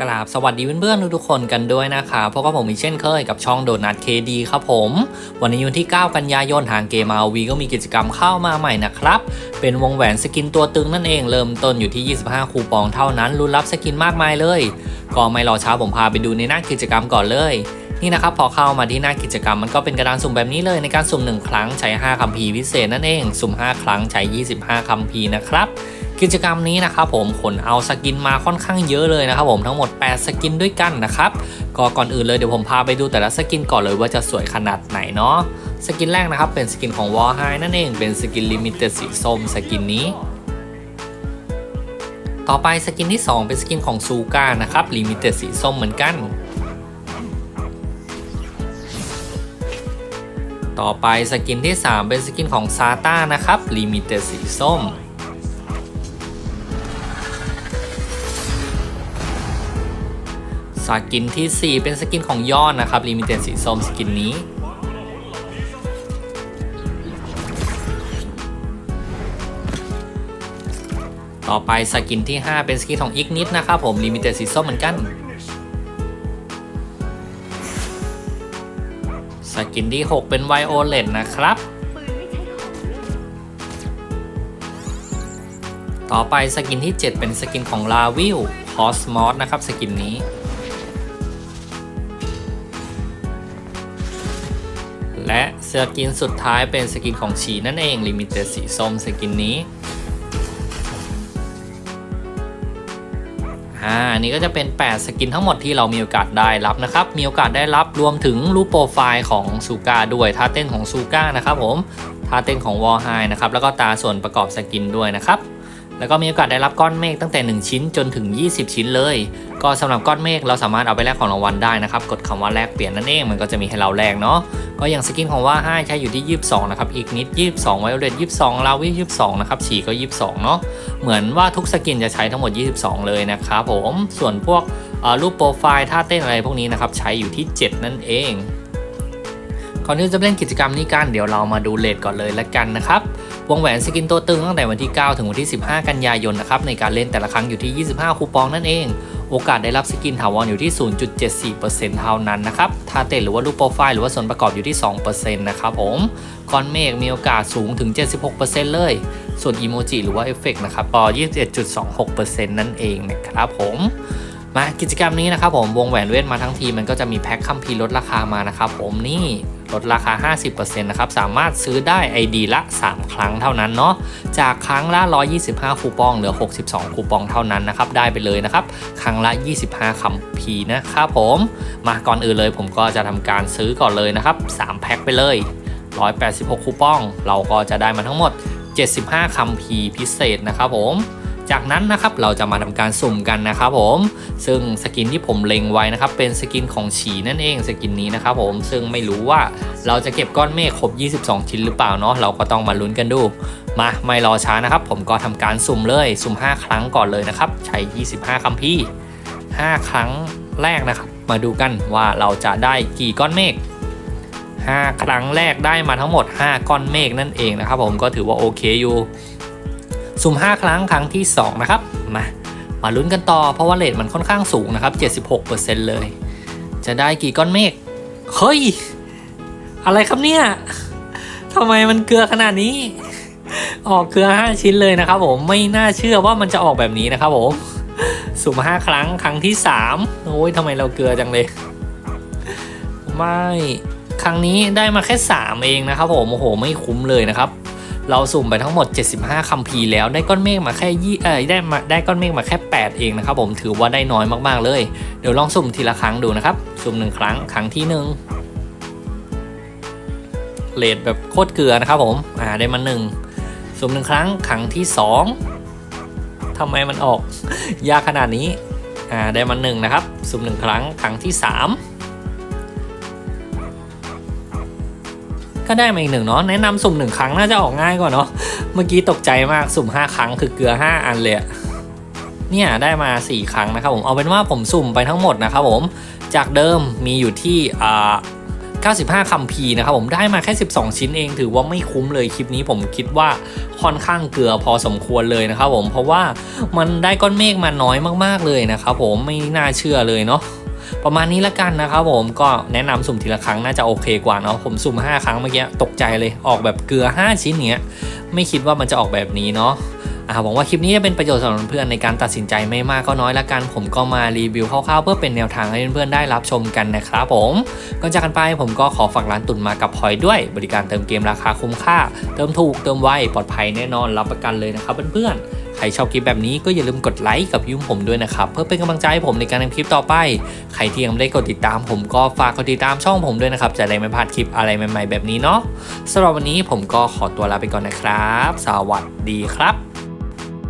กราบสวัสดีเพื่อนๆทุกๆคนกันด้วยนะคะเพราะว่าผมมีเช่นเคยกับช่องโดนัทเคดีครับผม วันนี้วันที่ 9 กันยายนทางเกม RV ก็มีกิจกรรมเข้ามาใหม่นะครับ เป็นวงแหวนสกินตัวตึงนั่นเองเริ่มต้นอยู่ที่ 25 คูปองเท่านั้นรุ้นรับสกินมากมายเลย ก็ไม่รอช้าผมพาไปดูในหน้ากิจกรรมก่อนเลย นี่นะครับพอเข้ามาที่หน้ากิจกรรมมันก็เป็นกระดานสุ่มแบบนี้เลยในการสุ่ม 1 ครั้งใช้ 5คัมภีร์พิเศษนั่นเอง สุ่ม 5 ครั้งใช้ 25คัมภีร์นะครับ กิจกรรมนี้นะครับผมขนเอาสกินมาค่อนข้างเยอะเลยนะครับผมทั้งหมด 8 สกินด้วยกันนะครับก็ก่อนอื่นเลยเดี๋ยวผมพาไปดูแต่ละสกินก่อนเลยว่าจะสวยขนาดไหนเนาะสกินแรกนะครับเป็นสกินของวอลไฮนั่นเองเป็นสกินลิมิเต็ดสีส้มสกินนี้ต่อไปสกินที่ 2 เป็นสกินของซูก้านะครับลิมิเต็ดสีส้มเหมือนกัน ต่อไปสกินที่ 3 เป็นสกินของซาต้านะครับลิมิเต็ดสีส้ม สกินที่ 4 เป็นสกินของยอดนะครับลิมิเต็ดสีส้มสกินนี้ ต่อไปสกินที่ 5 เป็นสกินของอีกนิดนะครับผมลิมิเต็ดสีส้มเหมือนกัน สกินที่ 6 เป็นไวโอเลตนะครับต่อไปสกินที่ 7 เป็นสกินของลาวิลคอสมอสนะครับสกินนี้ กินสุดท้ายเป็นสกินของฉีนั่นเองลิมิเต็ดสีส้มสกินนี้อ่าอันนี้ก็จะเป็น 8 สกินทั้งหมดที่เรามีโอกาสได้รับนะครับ มีโอกาสได้รับรวมถึงรูปโปรไฟล์ของซูก้าด้วยท่าเต้นของซูก้านะครับผมท่าเต้นของวอลไฮนะครับแล้วก็ตาส่วนประกอบสกินด้วยนะครับ แล้วก็มีโอกาสได้รับก้อนเมฆตั้งแต่ 1 ชิ้นจนถึง 20 ชิ้นเลย ก็สำหรับก้อนเมฆเราสามารถเอาไปแลกของรางวัลได้นะครับ กดคำว่าแลกเปลี่ยนนั่นเองมันก็จะมีให้เราแลกเนาะ ก็อย่างสกินของว่าให้ใช้อยู่ที่ 22 นะครับ อีกนิด 22 ไวโอเลต22 ลาวิ22 นะครับ ฉีก็ 22 เนาะ เหมือนว่าทุกสกินจะใช้ทั้งหมด 22 เลยนะครับผม ส่วนพวกรูปโปรไฟล์ท่าเต้นอะไรพวกนี้นะครับใช้อยู่ที่ 7 นั่นเองก่อนที่จะเล่นกิจกรรมนี้กันเดี๋ยวเรามาดูเลทก่อนเลยละกันนะครับ วงแหวนสกินตัวตึงตั้งแต่วันที่ 9 ถึงวันที่ 15 กันยายนนะครับในการเล่นแต่ละครั้งอยู่ที่ 25 คูปองนั่นเอง โอกาสได้รับสกินถาวรอยู่ที่ 0.74%เท่านั้นนะครับทาเต้นหรือว่ารูปโปรไฟล์หรือว่าส่วนประกอบอยู่ที่ 2%นะครับผมก้อนเมฆมีโอกาสสูงถึง 76%เลย ส่วนอีโมจิหรือว่าเอฟเฟกนะครับปอ21.26%นั่นเองนะครับผมมากิจกรรมนี้นะครับผมวงแหวนเวทมาทั้งทีมันก็จะมีแพ็คคัมภีร์ลดราคามานะครับผมนี่ ลดราคา 50%นะครับ สามารถซื้อได้ ID ละ 3 ครั้งเท่านั้นเนาะ จากครั้งละ 125 คูปองเหลือ 62 คูปองเท่านั้นนะครับ ได้ไปเลยนะครับ ครั้งละ 25คัมภีนะครับผม มาก่อนอื่นเลยผมก็จะทำการซื้อก่อนเลยนะครับ 3 แพ็คไปเลย 186 คูปอง เราก็จะได้มาทั้งหมด 75คัมภีพิเศษนะครับผม จากนั้นนะครับเราจะมาทำการสุ่มกันนะครับผมซึ่งสกินที่ผมเล็งไว้นะครับเป็นสกินของฉีนั่นเองสกินนี้นะครับผมซึ่งไม่รู้ว่าเราจะเก็บก้อนเมฆครบ 22 ชิ้นหรือเปล่าเนาะเราก็ต้องมาลุ้นกันดูมาไม่รอช้านะครับ ผมก็ทำการสุ่มเลยสุ่ม 5 ครั้งก่อนเลยนะครับใช้ 25 คัมพี่5ครั้งแรกนะครับ มาดูกันว่าเราจะได้กี่ก้อนเมฆ5 ครั้งแรกได้มาทั้งหมด 5 ก้อนเมฆนั่นเองนะครับ ผมก็ถือว่าโอเคอยู่ สุ่ม5 ครั้งครั้งที่ 2 นะครับ มา มาลุ้นกันต่อเพราะว่าเลทมันค่อนข้างสูงนะครับ 76%เลย จะได้กี่ก้อนเมฆเฮ้ย อะไรครับเนี่ยทำไมมันเกลือขนาดนี้ ออกเกลือ 5 ชิ้นเลยนะครับผมไม่น่าเชื่อว่ามันจะออกแบบนี้นะครับผมสุ่ม5 ครั้งครั้งที่ 3 โอ้ยทำไมเราเกลือจังเลย ไม่ ครั้งนี้ได้มาแค่ 3 เองนะครับผม โอ้โห ไม่คุ้มเลยนะครับ เราสุ่มไปทั้งหมด 75 คัมภีร์แล้วได้ก้อนเมฆมาแค่ยี่เออได้มาได้ก้อนเมฆมาแค่ 8 เองนะครับผมถือว่าได้น้อยมากๆเลย เดี๋ยวลองสุ่มทีละครั้งดูนะครับ สุ่มหนึ่งครั้งครั้งที่ 1เลดแบบโคตรเกลือนะครับผมอ่าได้มา1สุ่มหนึ่งครั้งครั้งที่ 2 ทำไมมันออก ยากขนาดนี้อ่าได้มา1นะครับ สุ่มหนึ่งครั้งครั้งที่ 3 ก็ได้มาอีกหนึ่งเนาะแนะนำสุ่มหนึ่งครั้งน่าจะออกง่ายกว่าเนาะเมื่อกี้ตกใจมากสุ่ม 5 ครั้งคือเกลือ 5 อันเลยเนี่ยได้มา 4 ครั้งนะครับผมเอาเป็นว่าผมสุ่มไปทั้งหมดนะครับผมจากเดิมมีอยู่ที่อ่า95คัมภีร์นะครับผมได้มาแค่ 12 ชิ้นเองถือว่าไม่คุ้มเลยคลิปนี้ผมคิดว่าค่อนข้างเกลือพอสมควรเลยนะครับผมเพราะว่ามันได้ก้อนเมฆมาน้อยมากๆเลยนะครับผมไม่น่าเชื่อเลยเนาะ ประมาณนี้ละกันนะครับผมก็แนะนำสุ่มทีละครั้งน่าจะโอเคกว่าเนาะผมสุ่ม 5 ครั้งเมื่อกี้ตกใจเลยออกแบบเกลือ 5 ชิ้นเนี้ยไม่คิดว่ามันจะออกแบบนี้เนาะหวังว่าคลิปนี้จะเป็นประโยชน์สำหรับเพื่อนในการตัดสินใจไม่มากก็น้อยละกัน ผมก็มารีวิวคร่าวๆเพื่อเป็นแนวทางให้เพื่อนๆได้รับชมกันนะครับผมก่อนจากกันไปผมก็ขอฝากร้านตุนมากับพอยด้วย บริการเติมเกมราคาคุ้มค่า เติมถูกเติมไวปลอดภัยแน่นอนรับประกันเลยนะครับเพื่อนๆ ใครชอบคลิปแบบนี้ก็อย่าลืมกดไลค์กับยุ่มผมด้วยนะครับ เพื่อเป็นกำลังใจให้ผมในการทำคลิปต่อไป ใครที่ยังไม่ได้กดติดตามผมก็ฝากกดติดตามช่องผมด้วยนะครับ จะได้ไม่พลาดคลิปอะไรใหม่ ๆ แบบนี้เนาะสำหรับวันนี้ผมก็ขอตัวลาไปก่อนนะครับ สวัสดีครับ